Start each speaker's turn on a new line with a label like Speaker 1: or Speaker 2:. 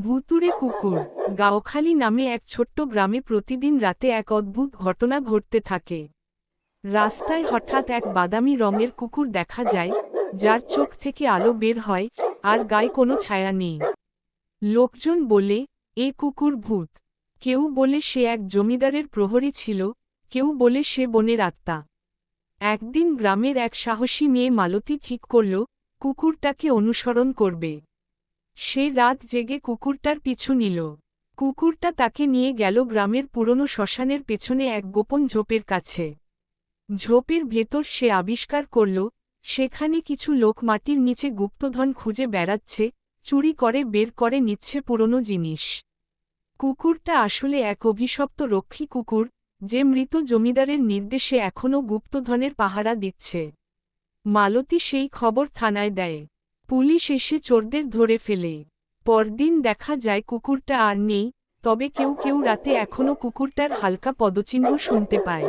Speaker 1: ভুতুরে কুকুর, গাওখালি নামে এক ছোট্ট গ্রামে প্রতিদিন রাতে এক অদ্ভুত ঘটনা ঘটতে থাকে। রাস্তায় হঠাৎ এক বাদামি রঙের কুকুর দেখা যায়, যার চোখ থেকে আলো বের হয়, আর গায়ে কোনো ছায়া নেই। লোকজন বলে, এ কুকুর ভূত। কেউ বলে, সে এক জমিদারের প্রহরী ছিল। কেউ বলে, সে বনের আত্মা। একদিন গ্রামের এক সাহসী মেয়ে মালতী ঠিক করল, কুকুরটাকে অনুসরণ করবে। সে রাত জেগে কুকুরটার পিছু নিল। কুকুরটা তাকে নিয়ে গেল গ্রামের পুরনো শ্মশানের পেছনে এক গোপন ঝোপের কাছে। ঝোপের ভেতর সে আবিষ্কার করল, সেখানে কিছু লোক মাটির নিচে গুপ্তধন খুঁজে বেড়াচ্ছে, চুরি করে, বের করে নিচ্ছে পুরনো জিনিস। কুকুরটা আসলে এক অভিশপ্ত রক্ষী কুকুর, যে মৃত জমিদারের নির্দেশে এখনও গুপ্তধনের পাহারা দিচ্ছে। মালতী সেই খবর থানায় দেয়। পুলিশ এসে চোরদের ধরে ফেলে। পরদিন দেখা যায় কুকুরটা আর নেই, তবে কেউ কেউ রাতে এখনও কুকুরটার হালকা পদচিহ্ন শুনতে পায়।